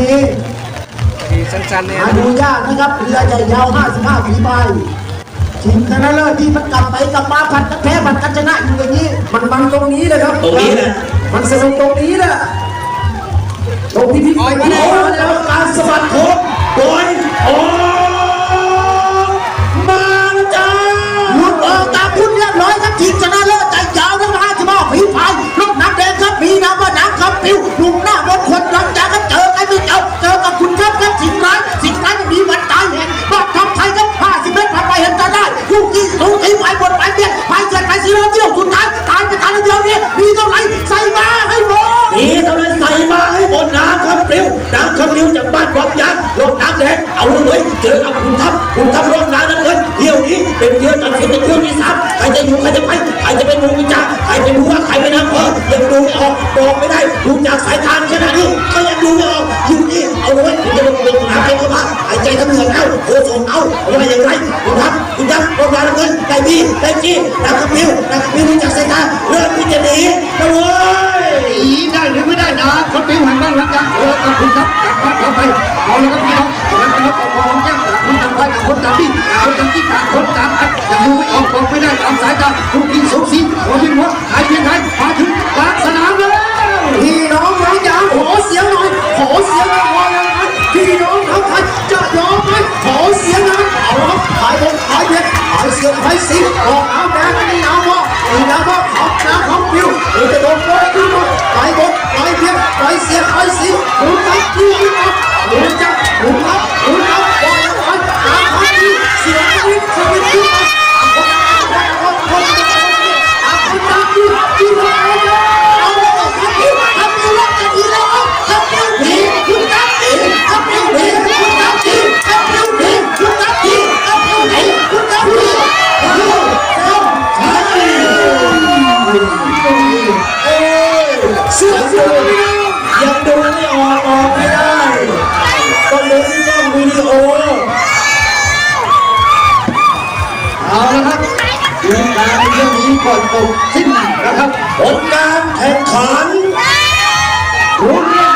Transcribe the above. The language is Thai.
นี้มีสั้นๆเนี่ยหาดูยากนะครับเรือใหญ่ยาว 55ฝีพายทีมชนะเลิศที่มันกลับไปกลับมาผัดกันแพ้ผัดกันชนะอยู่อย่างนี้ มันมันตรงนี้เลยครับตรงนี้แหละมันสนุกตรงนี้แหละตรงที่พี่โอ้ยไม่ได้โอ้ยแล้วการสะบัดโค้ง ไปทันเดียมีเท่าไหร่ใส่มาให้หมดมีเท่าไรใส่มาให้หมดน้ำครับปลิวน้ำครับปลิวจากบ้านความยางลงน้ำแดงเอาเลยเจอกับคุณทัพคุณทัพร่วมน้ำนั้นเลยเที่ยวนี้เป็นเที่ยวตัดสินในเที่ยวที่สามใครจะอยู่ใครจะไปใครจะเป็นผู้วิจารใครเป็นผู้ว่าใครเป็นนายอำเภอยังดูไม่ออกบอกไม่ได้ดูจากสายตาขนาดนี้ก็ยังดูไม่ ใจทั้งเหนื่อยเอาโอ้ส่งเอาว่าอย่างไรคุณทัพคุณทัพร่วมน้ำเงินไก่บีไก่จีนักขับปลิวนักขับปลิวดูจากสายตาเริ่มที่จะหนีนะเว้ยหนีได้หรือไม่ได้นะคนปิ้วหันบ้างหลังจากเออคุณทับกลับบ้านเข้าไปเอาเลยครับพี่น้อง ขายเสียงออกน้ำแดงอันนี้น้ำว่อีน้ำว่าขอบน้ำของผิวเอจะโดนโดนขึ้นมาขายบนขายเพียดขายเสียงขายสีคุ ไม่ออกออกไม่ได้ต้องดูที่กล้องวิดีโอเอาละครับดูการเรื่องนี้ก่อนจบสิ้นนะครับผลการแข่งขันรุ่นแรก